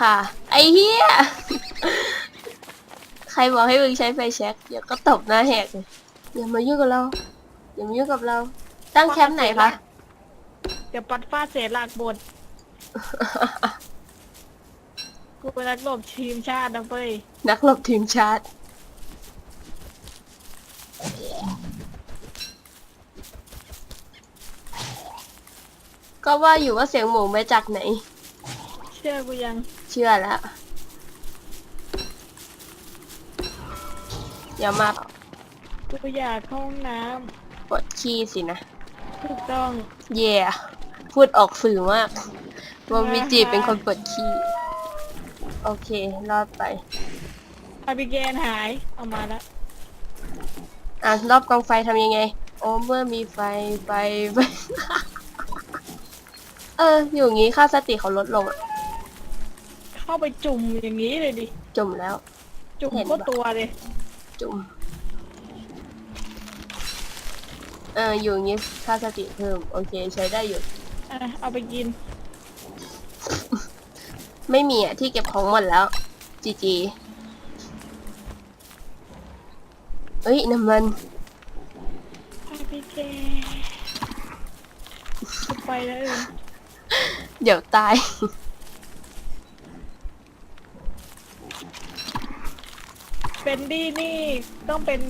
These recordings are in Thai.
ค่ะ ไอ้เหี้ย ใครบอกให้มึงใช้ไฟแช็กเดี๋ยวก็ตบหน้าแหกเลยอย่ามายุ่งกับเรา อย่ามายุ่งกับเรา ตั้งแคมป์ไหนคะ เดี๋ยวปัดฟาดเศษหลักบทกูเป็นนักรบทีมชาตินะเฟ้ยนักหลบทีมชาติก็ว่าอยู่ว่าเสียงหมูมาจากไหน เชื่อกูยัง เชื่อแล้ว เดี๋ยวมากูอยากเข้าห้องน้ปวดขี้สินะำถูกต้องเย่พูดออกสื่อมากว่ามิจิเป็นคนปวดขี้ โอเค รอดไป อาบิเกนหายเอามาแล้วอะ รอบกองไฟทำยังไง โอ้เมื่อมีไฟไฟไฟ เออ อยู่อย่างงี้ค่าสติเขาลดลงอะ เข้าไปจุ่มอย่างนี้เลยดิ จุ่มแล้ว จุ่มเห็นก็ปะ ตัวเลย จุ่มเอออยู่อย่างงี้ค่าสติเพิ่ม โอเค ใช้ได้อยู่ อะ เอาไปกิน ไม่มีอะ ที่เก็บของหมดแล้ว จีจีเอ้ยน้ำมันอาบิเกนกูไปแล้วเองเดี๋ยวตาย เป็นดี้นี่ต้องเป็น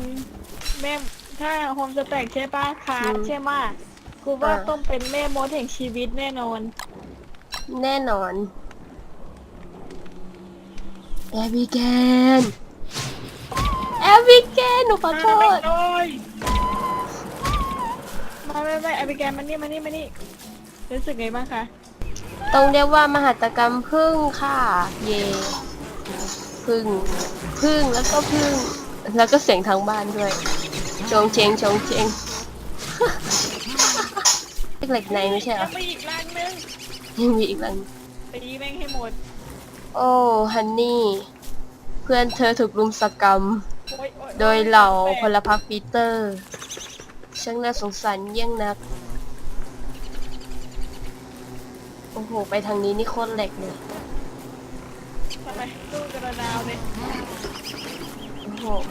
แม่ถ้าโฮมสแต็กใช่ปะคาร์ดอืมใช่ไหมะกูว่าอ่าต้องเป็นแม่มดแห่งชีวิตแน่นอน แน่นอนแอบิเกนแอบิเกนหนูขอโทมาไม่ษเลยมาไม่ไม่อาบิเกนมานี่มานี่มานี่รู้สึกไงบ้างคะ ต้องเรียกว่ามหัตกรรมพึ่งค่ะ เย่ พึ่งพึ่งแล้วก็พึ่ง แล้วก็เสียงทางบ้านด้วยชงเชงชงเชงเหล็กในไม่ใช่เหรยัองมีอีกรังนึงยังมีอีกอันตีแม่งให้หมด โอ้ฮันนี่ เพื่อนเธอถูกรุมสกรรมโอ๊ยโอ๊โดยเหล่าพแปลลกพรรคปีเตอร์ ช่างน่าสงสารเยี่ยงนัก โอ้โห ไปทางนี้นี่โคตรเหล็กเลยทำไม ตู้กระดาวเลยโอ้โห